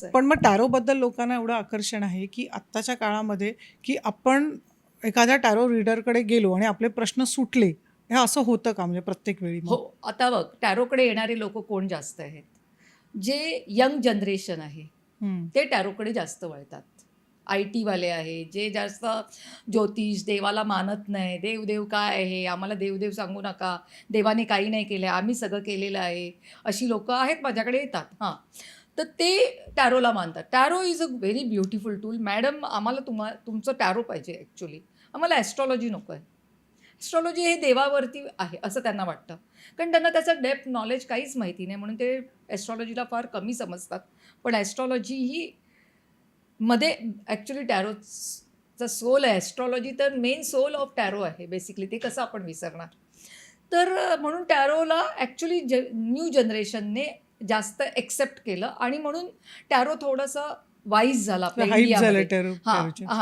असं आहे. पण मग टॅरोबद्दल लोकांना एवढं आकर्षण आहे की आत्ताच्या काळामध्ये की आपण एखाद्या टॅरो रीडरकडे गेलो आणि आपले प्रश्न सुटले हे असं होतं का म्हणजे प्रत्येक वेळी मग? हो आता बघ टॅरोकडे येणारे लोक कोण जास्त आहेत? जे यंग जनरेशन आहे हम्म. ते टॅरोकडे जास्त वळतात. आय टीवाले आहे जे जास्त ज्योतिष देवाला मानत नाही देव देव काय आहे आम्हाला देवदेव सांगू नका देवाने काही नाही केलं आम्ही सगळं केलेलं आहे अशी लोकं आहेत माझ्याकडे येतात. हां. तर ते टॅरोला मानतात. Tarot is a very beautiful tool madam आम्हाला तुम्हा तुमचं टॅरो पाहिजे ॲक्च्युली आम्हाला ॲस्ट्रॉलॉजी नको आहे. ॲस्ट्रॉलॉजी हे देवावरती आहे असं त्यांना वाटतं. कारण त्यांना त्याचं डेप्थ नॉलेज काहीच माहिती नाही म्हणून ते ॲस्ट्रॉलॉजीला फार कमी समजतात. पण ॲस्ट्रॉलॉजी ही मध्ये ॲक्च्युली टॅरोचा सोल आहे. ॲस्ट्रॉलॉजी तर मेन सोल ऑफ टॅरो आहे बेसिकली ते कसं आपण विसरणार? तर म्हणून टॅरोला ॲक्च्युली ज न्यू जनरेशनने जास्त एक्सेप्ट केलं आणि म्हणून टॅरो थोडंसं वाईज झालं आपल्या इंडियामध्ये हां. हां